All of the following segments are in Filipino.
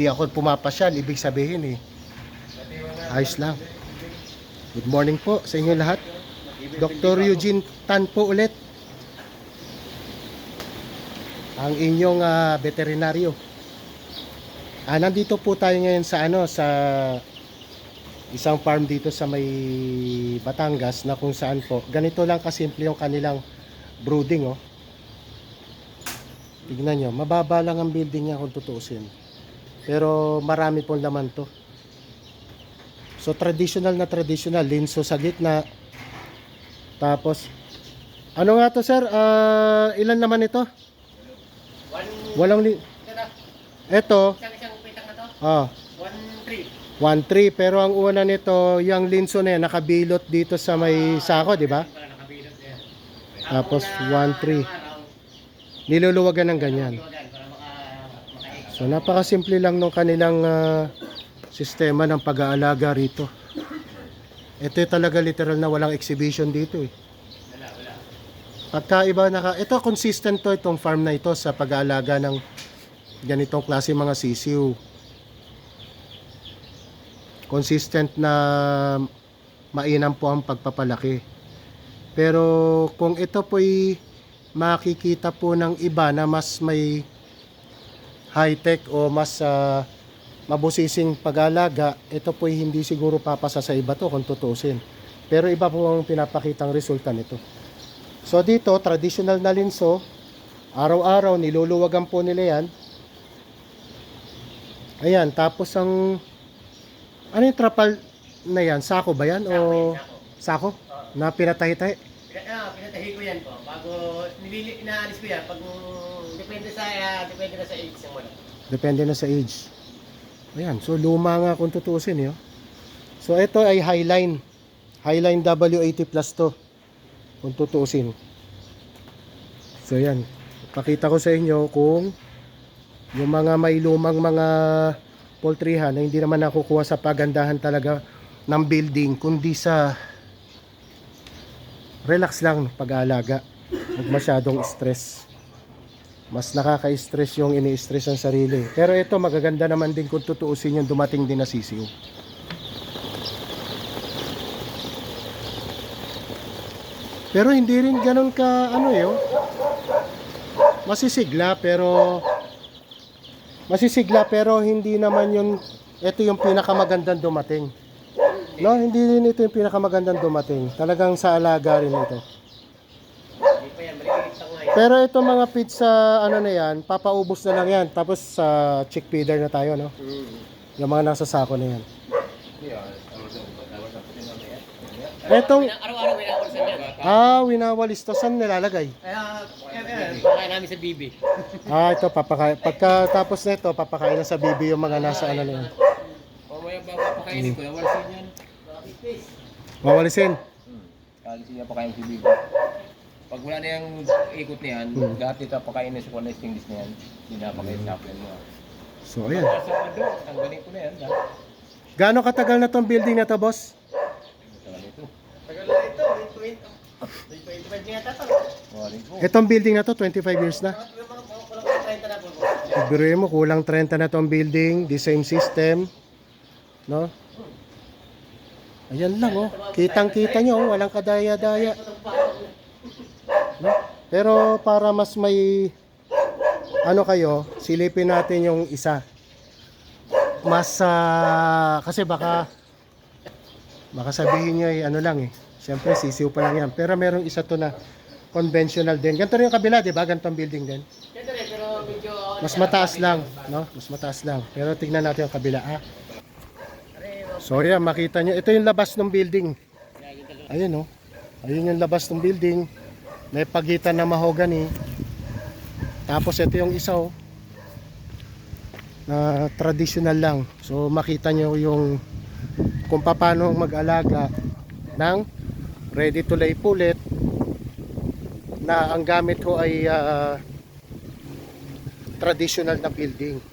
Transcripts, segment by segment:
di ako pumapasyal, ibig sabihin eh. Ayos lang. Good morning po sa inyo lahat. Dr. Eugene Tan po ulit. Ang inyong ah, veterinaryo. Ah, nandito po tayo ngayon sa ano sa isang farm dito sa may Batangas na kung saan po ganito lang kasimple yung kanilang brooding oh. Tignan nyo, mababa lang ang building niya kung tutuusin. Pero marami pong laman to. So traditional na traditional, linso sa gitna. Tapos ano nga to sir? Ah, ilan naman ito? Walang li ito one, three. 1.3 pero ang una nito, yung linso na yan, nakabilot dito sa may sako, di ba? Tapos, Ako na, one, three. anong araw, Niluluwagan ng ganyan. So napakasimple lang ng kanilang ah, sistema ng pag-aalaga rito. Ito talaga literal na walang exhibition dito eh. Wala, wala. Pagka iba naka, ito consistent to itong farm na ito sa pag-aalaga ng ganitong klase mga sisiw. Consistent na mainam po ang pagpapalaki. Pero kung ito po'y makikita po ng iba na mas may high-tech o mas ah, mabusising pag-alaga, ito po'y hindi siguro papasa sa iba to kung tutusin. Pero iba po ang pinapakitang resulta nito. So dito, traditional na linso, araw-araw niluluwagan po nila yan. Ayan, tapos ang ano yung trapal na yan? Sako ba yan? Sako yan, O sako. sako? Na pinatahi-tahi? Ah, pinatahi ko yan po. Bago, nilili, inaalis ko yan. Pag, depende sa, ah, depende na sa age ng wala. Depende na sa age. Ayan, so luma nga kung tutuusin yun. So ito ay Highline. Highline W80 Plus to. Kung tutuusin. So yan. Pakita ko sa inyo kung yung mga may lumang mga poultryhan na hindi naman nakukuha sa pagandahan talaga ng building kundi sa relax lang pag-aalaga. Huwag masyadong stress mas nakaka-stress yung ini-stress ang sarili. Pero ito magaganda naman din kung tutuusin yung dumating din na sisiw. Pero hindi rin ganun ka ano yun. Masisigla pero masisigla pero hindi naman yun ito yung pinakamagandang dumating. No, hindi rin ito yung pinakamagandang dumating. Talagang sa alaga rin ito. Pero ito mga pizza ano na yan, papaubos na lang yan. Tapos sa chick feeder na tayo, no? Yung mga nasa sako na yan. Etong, Araw-araw may nakaulisan yan. ah, winawalis to. Saan nilalagay? Kaya, namin sa bibi. Ah, ito, papakain. Pagkatapos na ito, papakain na sa bibi yung mga nasa ano na yan. Mamaya ba papakainin ko? Nawalsin yan. Wawalisin. Kalisin niya pakain si Bibi. Pag wala na yung ikot na yan, Hmm. dati ito pakain na sa kung nesting dis na yan, pinapakain sa akin mo. So, ayan. Sa pado, tanggalin ko na yan. ha? Gaano katagal na tong building na to, boss? Tanggalin ito. Tagal na ito, may 20. May 25 nga tato. Waling ko. Itong building na to, 25 years na. Mga mga mga kulang 30 na po. Pagbiruin mo, kulang 30 na tong building, the same system. No? Ayan lang, oh. Kitang-kita nyo, oh. walang kadaya-daya. No? Pero para mas may ano kayo, silipin natin yung isa. Mas ah, kasi baka baka sabihin niyo ay ano lang eh. Siyempre sisiw pa lang yan. Pero merong isa to na conventional din. Ganito rin yung kabila, di ba? Ganitong building din. Ganda rin, pero medyo... Mas mataas lang, no? Mas mataas lang. Pero tingnan natin yung kabila, ah. So, yan, makita nyo. Ito yung labas ng building. Ayun, no? Ayun yung labas ng building. May pagitan na mahogany. Tapos, ito yung isa, oh. Na traditional lang. So, makita nyo yung kung paano mag-alaga ng ready to lay pullet na ang gamit ko ay ah, traditional na building.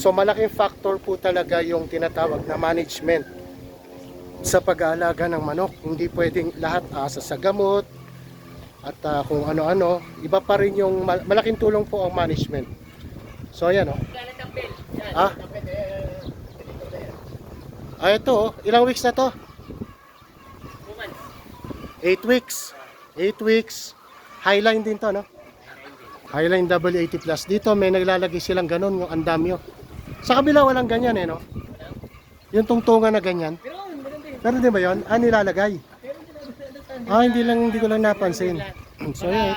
So malaking factor po talaga yung tinatawag na management sa pag-aalaga ng manok. Hindi pwedeng lahat asa sa gamot at ah, kung ano-ano. Iba pa rin yung mal- malaking tulong po ang management. So ayan oh. Bill. Yan. Ah? Ah, ito oh. Ilang weeks na to? Two months. 8 weeks. 8 weeks. Highline din to, no? Highline W80 Plus. Dito may naglalagay silang ganun, yung andamyo. Sa kabila walang ganyan eh, no? Yung tungtungan na ganyan. Pero meron din. Ba yun? Ah, nilalagay. Ah, hindi lang, hindi ko lang napansin. So, yun.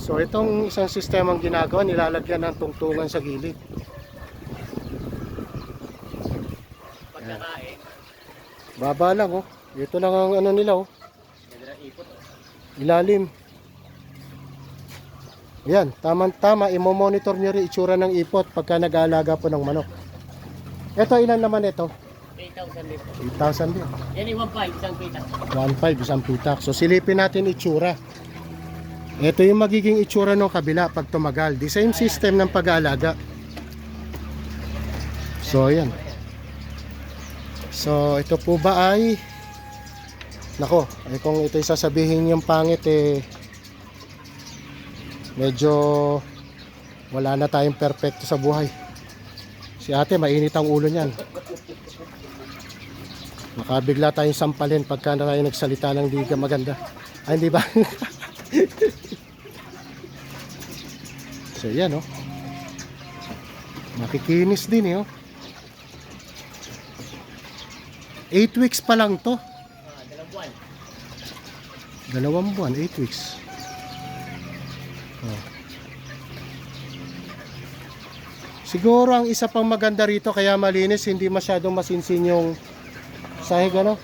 So, itong isang sistemang ginagawa, nilalagyan ng tungtungan sa gilid. Baba lang, oh. Ito lang ang ano nila, oh. Ilalim. Yan, tama-tama, imo-monitor nyo rin itsura ng ipot pagka nag-aalaga po ng manok. Ito, ilan naman ito? 8,000 dito. 8,000 din. Yan yung 1.5 isang kita. 1.5, isang pitak. So, silipin natin itsura. Ito yung magiging itsura ng kabila pag tumagal. The same system ng pag-aalaga. So, yan. So, ito po ba ay... Nako, eh kung ito'y sasabihin yung pangit eh... Medyo... Wala na tayong perfecto sa buhay. Si ate, mainit ang ulo niyan. Makabigla tayong sampalin pagka na tayo nagsalita ng di ka maganda. Ay, hindi ba? so, yan, oh. Makikinis din, eh, oh. 8 weeks pa lang to. Ah. Dalawang buwan, 8 weeks. Siguro ang isa pang maganda rito kaya malinis, hindi masyadong masinsin yung sahig ano.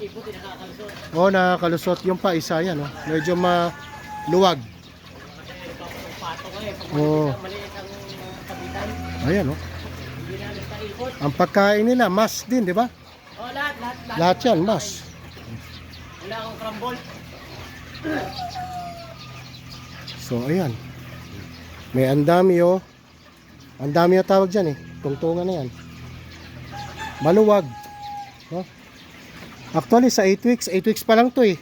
Oh, nakakalusot yung pa isa yan, oh. Medyo maluwag. Kapitan, Ayan, oh. Ang pagkain nila, mas din, di ba? Oh, lahat, lahat, lahat. Lahat yan, mas. Wala akong crumble. So, ayan. May andami, oh. Andami yung tawag dyan, eh. Tungtungan na yan. Maluwag. No? Actually, sa 8 weeks, 8 weeks pa lang to, eh.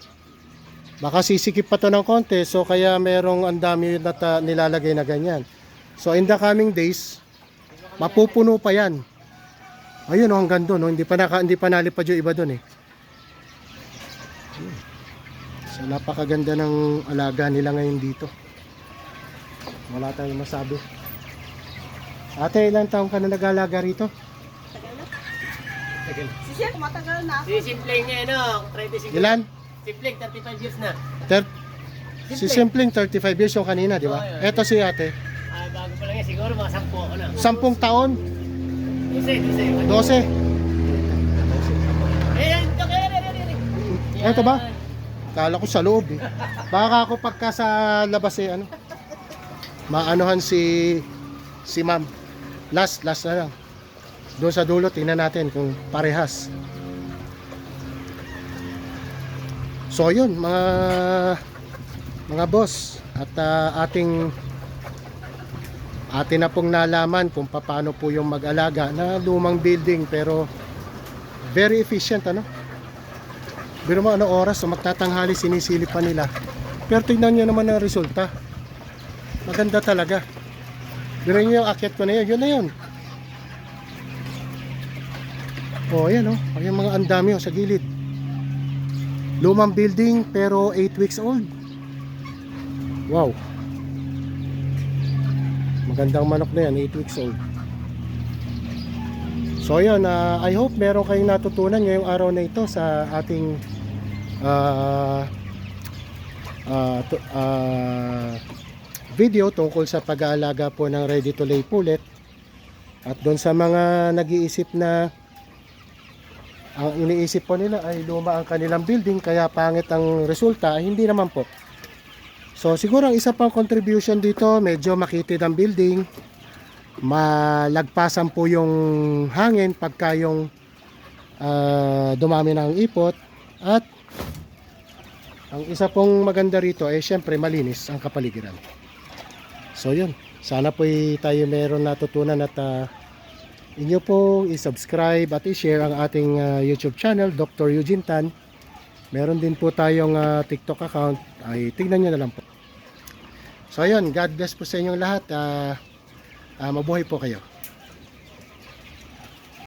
Baka sisikip pa to ng konti, so kaya merong andami na ta- nilalagay na ganyan. So, in the coming days, mapupuno pa yan. Ayun, oh, hanggang doon, oh. Hindi pa, naka, hindi pa nalipad yung iba doon, eh. So, napakaganda ng alaga nila ngayon dito. Wala tayong masabi. Ate, ilang taong ka na nag-alaga rito? Si Chef, matagal na. Si Simpleng eh, no? 35 Ilan? Simpleng, 35 years na. Ter- si Simpleng 35 years yung kanina, di ba? Yun. Eto si ate. Ah, bago pa lang yan. Siguro mga 10 ako na. 10 taon? 12, 12. 12? Eh, ito yan. Yan. Ito ba? Kala ko sa loob eh. Baka ako pagka sa labas eh, ano? Maanohan si si ma'am. Last, last na lang. Doon sa dulo, tingnan natin kung parehas. So yun, mga mga boss at ah, ating atin na pong nalaman kung paano po yung mag-alaga na lumang building pero very efficient ano Pero mo ano oras, so magtatanghali sinisilip pa nila. Pero tignan nyo naman ang resulta. Maganda talaga. Pero nyo yung akyat ko na yun, yun na yun. Oh, yan o. Oh. Yung mga andami oh, sa gilid. Lumang building pero 8 weeks old. Wow. Magandang manok na yan, 8 weeks old. So yun, ah, I hope meron kayong natutunan ngayong araw na ito sa ating ah, tu- ah, video tungkol sa pag-aalaga po ng ready to lay pullet. At doon sa mga nag-iisip na ang iniisip po nila ay luma ang kanilang building kaya pangit ang resulta, hindi naman po. So siguro ang isa pang contribution dito, medyo makitid ang building, malagpasan po yung hangin pagka yung ah, dumami ng ipot at ang isa pong maganda rito ay syempre malinis ang kapaligiran. So yun, sana po tayo meron natutunan at ah, inyo po i-subscribe at i-share ang ating ah, YouTube channel, Dr. Eugene Tan. Meron din po tayong ah, TikTok account, ay tignan nyo na lang po. So ayun, God bless po sa inyong lahat. Ah, Ah, mabuhay po kayo.